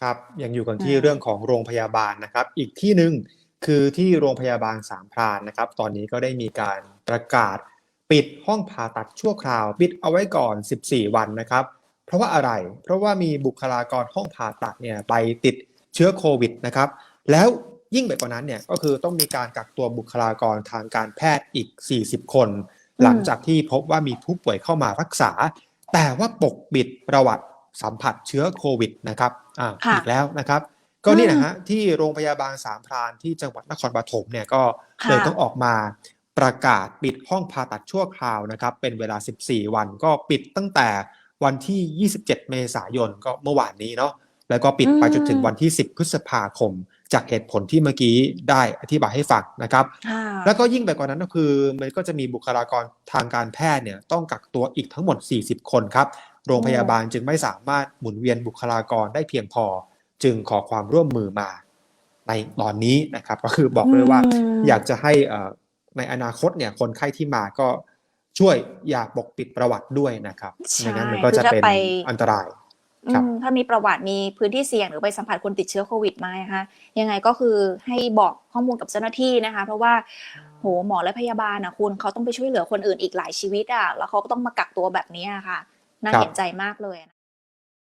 ครับยังอยู่กันที่อ่าเรื่องของโรงพยาบาลนะครับ อีกที่หนึ่งคือที่โรงพยาบาลสามพรานนะครับ ตอนนี้ก็ได้มีการประกาศปิดห้องผ่าตัดชั่วคราว ปิดเอาไว้ก่อน 14 วันนะครับ เพราะว่าอะไร เพราะว่ามีบุคลากรห้องผ่าตัดเนี่ยไปติดเชื้อโควิดนะครับ แล้วยิ่งไปกว่านั้นเนี่ยก็คือต้องมีการกักตัวบุคลากรทางการแพทย์อีก 40 คน หลังจากที่พบว่ามีผู้ป่วยเข้ามารักษา แต่ว่าปกปิดประวัติ สัมผัสเชื้อโควิดนะครับอ่าค่ะอีกแล้วนะครับ ก็นี่นะฮะที่โรงพยาบาลสามพรานที่จังหวัดนครปฐมเนี่ยก็ค่ะเลยต้องออกมาประกาศปิดห้องผ่าตัดชั่วคราวนะครับ เป็นเวลา 14 วันก็ปิดตั้งแต่วันที่ 27 เมษายนก็เมื่อวานนี้เนาะแล้วก็ปิดไปจนถึงวันที่ 10 พฤษภาคม จากเหตุผลที่เมื่อกี้ได้อธิบายให้ฟังนะครับค่ะแล้วก็ยิ่งไปกว่านั้นก็คือ มันก็จะมีบุคลากรทางการแพทย์เนี่ยต้องกักตัวอีกทั้งหมด 40 คนครับ โรงพยาบาลจึงไม่สามารถหมุนเวียนบุคลากรได้เพียงพอ จึงขอความร่วมมือมา ในตอนนี้นะครับ ก็คือบอกเลยว่าอืมอยากจะให้เอ่อในอนาคตเนี่ยคนไข้ที่มาก็ช่วยอย่าปกปิดประวัติด้วยนะครับใช่ไม่งั้นมันก็จะคือถ้าเป็นไปอันตรายอืครับมถ้ามีประวัติมีพื้นที่เสี่ยงหรือไปสัมผัสคนติดเชื้อโควิดมานะคะยังไงก็คือให้บอกข้อมูลกับเจ้าหน้าที่นะคะ เพราะว่าโหหมอและพยาบาลนะคุณเขาต้องไปช่วยเหลือคนอื่นอีกหลายชีวิตอะแล้วเขาก็ต้องมากักตัวแบบนี้อะค่ะ น่าครับเห็นใจมากเลย